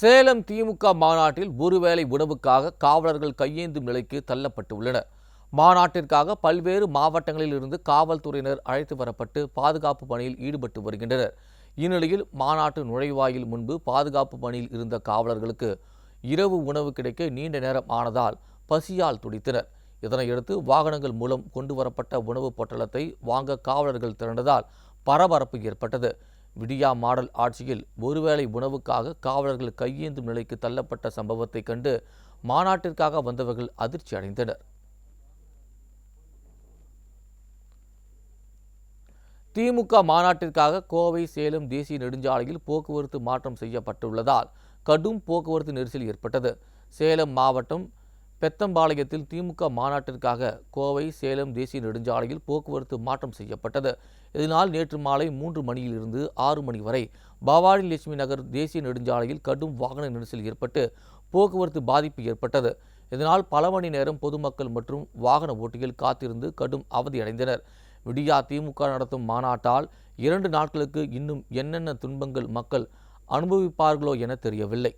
சேலம் திமுக மாநாட்டில் ஒருவேளை உணவுக்காக காவலர்கள் கையேந்தும் நிலைக்கு தள்ளப்பட்டுள்ளனர். மாநாட்டிற்காக பல்வேறு மாவட்டங்களில் இருந்து காவல்துறையினர் அழைத்து வரப்பட்டு பாதுகாப்பு பணியில் ஈடுபட்டு வருகின்றனர். இந்நிலையில் மாநாட்டு நுழைவாயில் முன்பு பாதுகாப்பு பணியில் இருந்த காவலர்களுக்கு இரவு உணவு கிடைக்க நீண்ட நேரம் ஆனதால் பசியால் துடித்தனர். இதனையடுத்து வாகனங்கள் மூலம் கொண்டு வரப்பட்ட உணவுப் பொட்டலத்தை வாங்க காவலர்கள் திரண்டதால் பரபரப்பு ஏற்பட்டது. விடியா மாடல் ஆட்சியில் ஒருவேளை உணவுக்காக காவலர்கள் கையேந்தும் நிலைக்கு தள்ளப்பட்ட சம்பவத்தை கண்டு மாநாட்டிற்காக வந்தவர்கள் அதிர்ச்சி அடைந்தனர். திமுக மாநாட்டிற்காக கோவை சேலம் தேசிய நெடுஞ்சாலையில் போக்குவரத்து மாற்றம் செய்யப்பட்டுள்ளதால் கடும் போக்குவரத்து நெரிசல் ஏற்பட்டது. சேலம் மாவட்டம் பெத்தம்பாளையத்தில் திமுக மாநாட்டிற்காக கோவை சேலம் தேசிய நெடுஞ்சாலையில் போக்குவரத்து மாற்றம் செய்யப்பட்டது. இதனால் நேற்று மாலை மூன்று மணியிலிருந்து ஆறு மணி வரை பவானி லட்சுமி நகர் தேசிய நெடுஞ்சாலையில் கடும் வாகன நெரிசல் ஏற்பட்டு போக்குவரத்து பாதிப்பு ஏற்பட்டது. இதனால் பல மணி நேரம் பொதுமக்கள் மற்றும் வாகன ஓட்டிகள் காத்திருந்து கடும் அவதியடைந்தனர் விடியா திமுக நடத்தும் மாநாட்டால் இரண்டு நாட்களுக்கு இன்னும் என்னென்ன துன்பங்கள் மக்கள் அனுபவிப்பார்களோ என தெரியவில்லை.